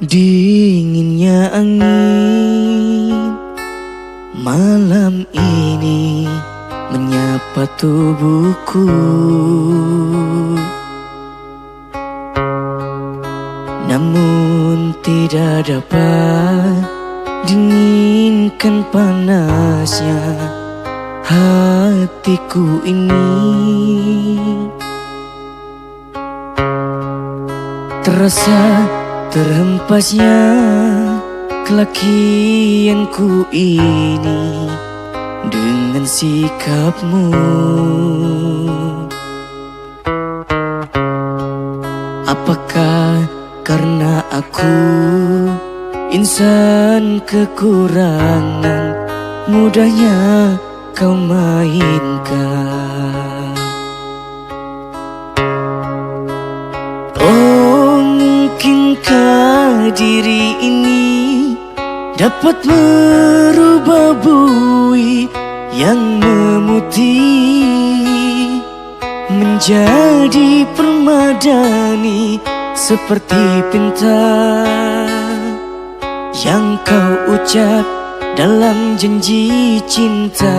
Dinginnya angin malam ini menyapa tubuhku. Namun tidak dapat dinginkan panasnya hatiku ini. Terasa terhempasnya kelakianku ini dengan sikapmu. Apakah karena aku insan kekurangan mudahnya kau mainkan mungkinkah diri ini dapat merubah bui yang memutih menjadi permadani seperti pinta yang kau ucap dalam janji cinta.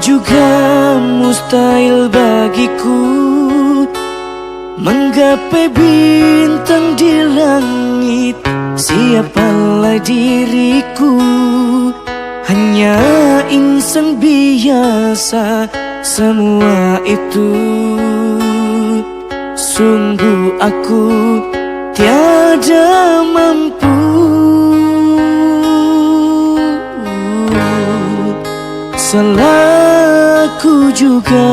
Juga mustahil bagiku Menggapai bintang di langit Siapalah diriku? Hanya insan biasa Semua itu. Sungguh aku tiada mampu. Salahku juga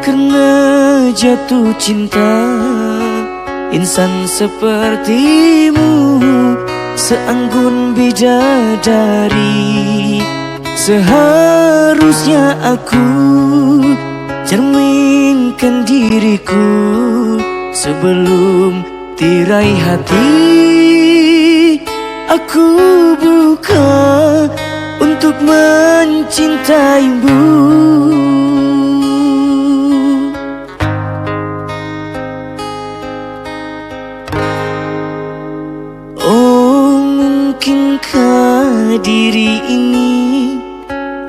karena jatuh cinta Insan sepertimu seanggun bidadari. Seharusnya aku cerminkan diriku Sebelum tirai hati. Aku buka untuk mencintaimu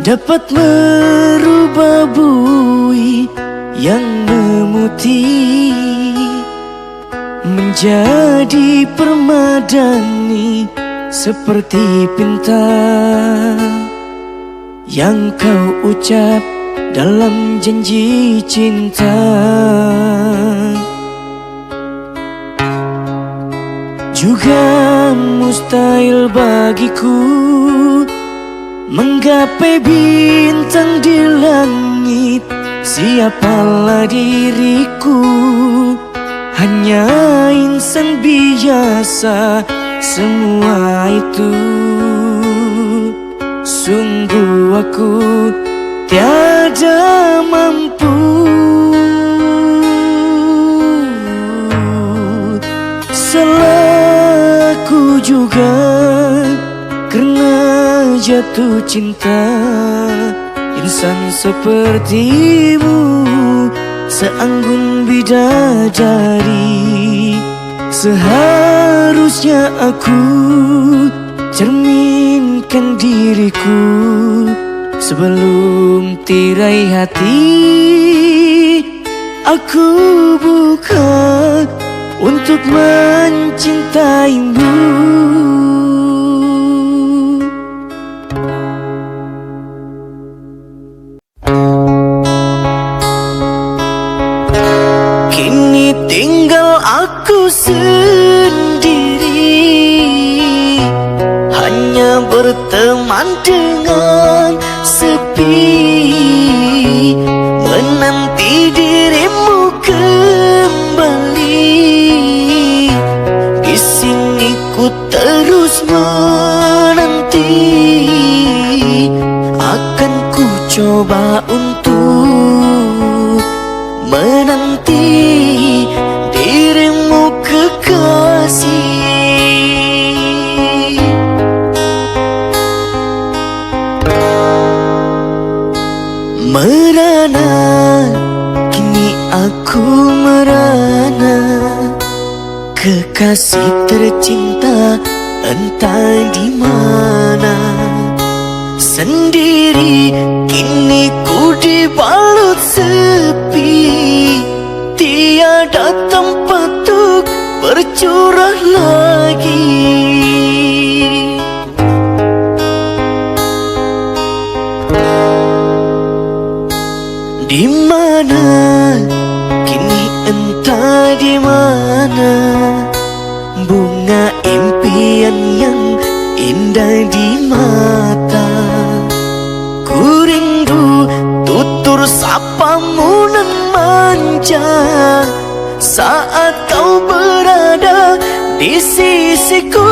dapat merubah bui yang memutih menjadi permadani seperti pinta yang kau ucap dalam janji cinta. Juga mustahil bagiku Menggapai bintang di langit Siapalah diriku? Hanya insan biasa Semua itu. Sungguh aku tiada mampu. Salahku juga jatuh cinta. Insan sepertimu seanggun bidadari. Seharusnya aku cerminkan diriku Sebelum tirai hati. Aku buka untuk mencintaimu sendiri. Hanya berteman dengan sepi. Menanti dirimu kembali. Di sini ku terus menanti. Akan ku coba untuk Kekasih tercinta entah di mana. Sendiri kini ku dibalut sepi. Tiada tempat untuk bercurah lagi. Di mana? Kini entah di mana yang indah di mata. Ku rindu tutur sapamu nan manja. Saat kau berada di sisiku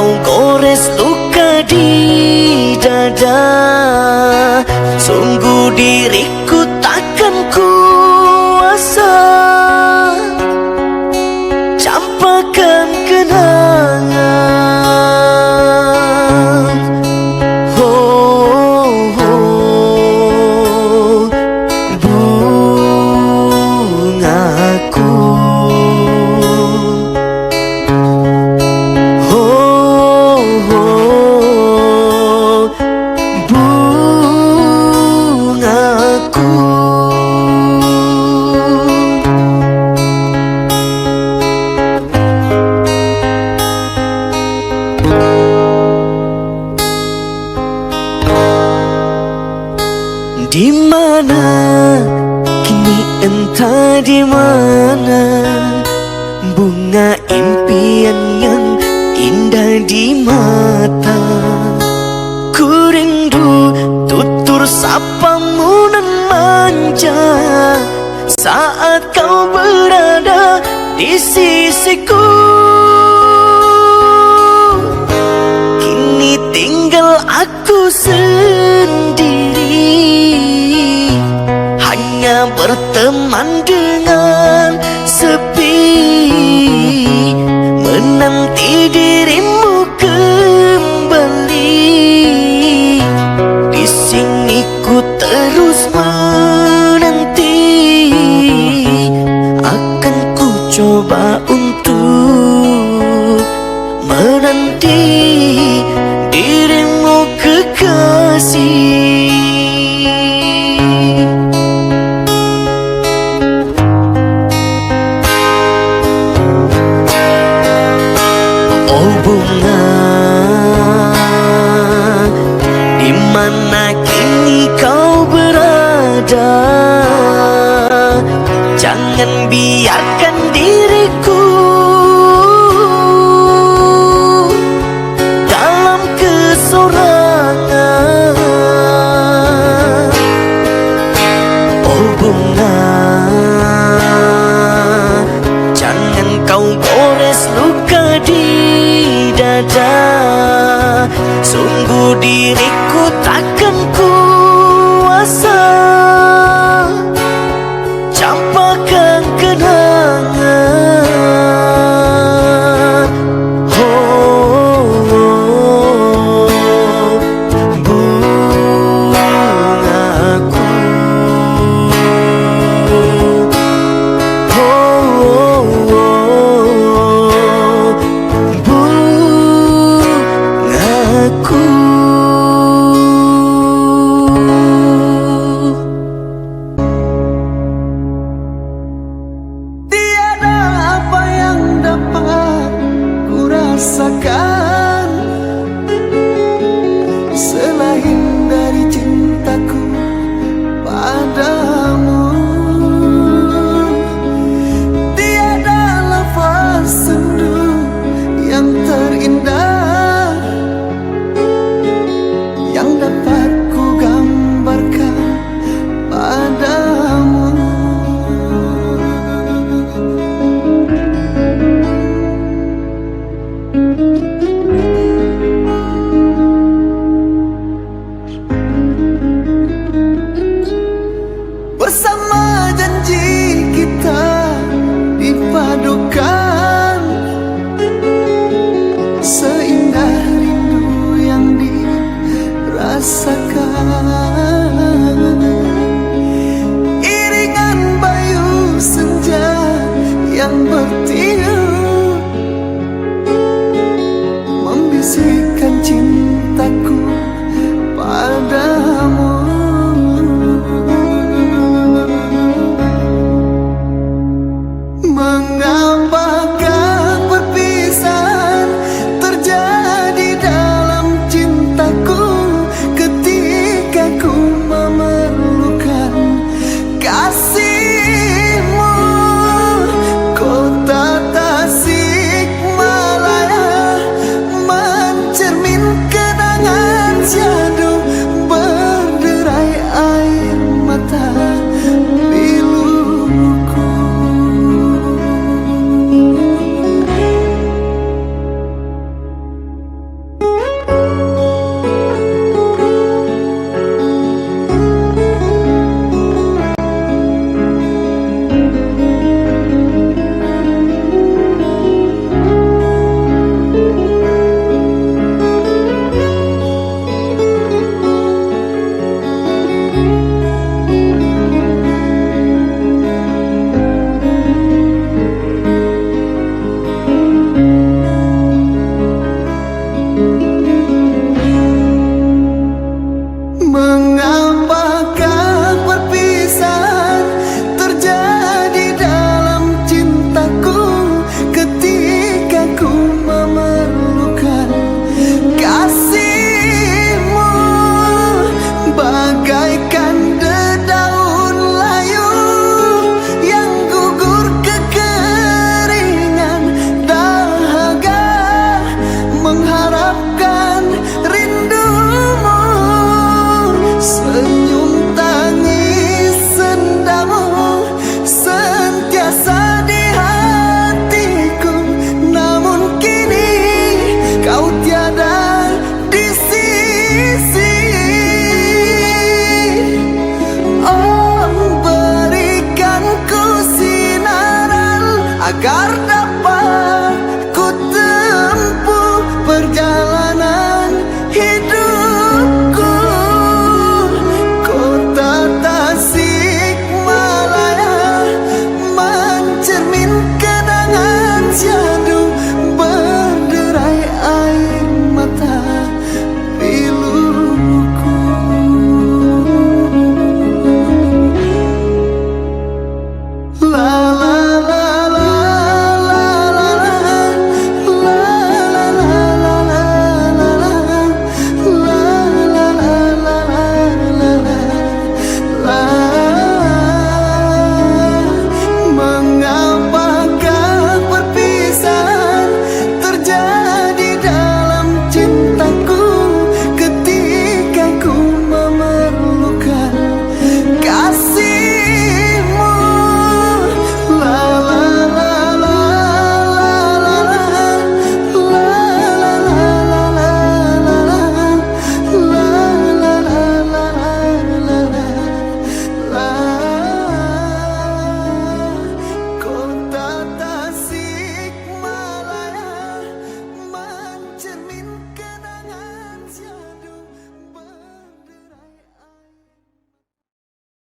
kau gores luka di dada. Sungguh entah di mana. Bunga impian yang indah di mata. Ku rindu tutur sapamu nan manja. Saat kau berada di sisiku berteman dengan sepi Menanti dirimu kembali. Di sini ku terus menanti Akan ku coba untuk menanti dirimu kekasih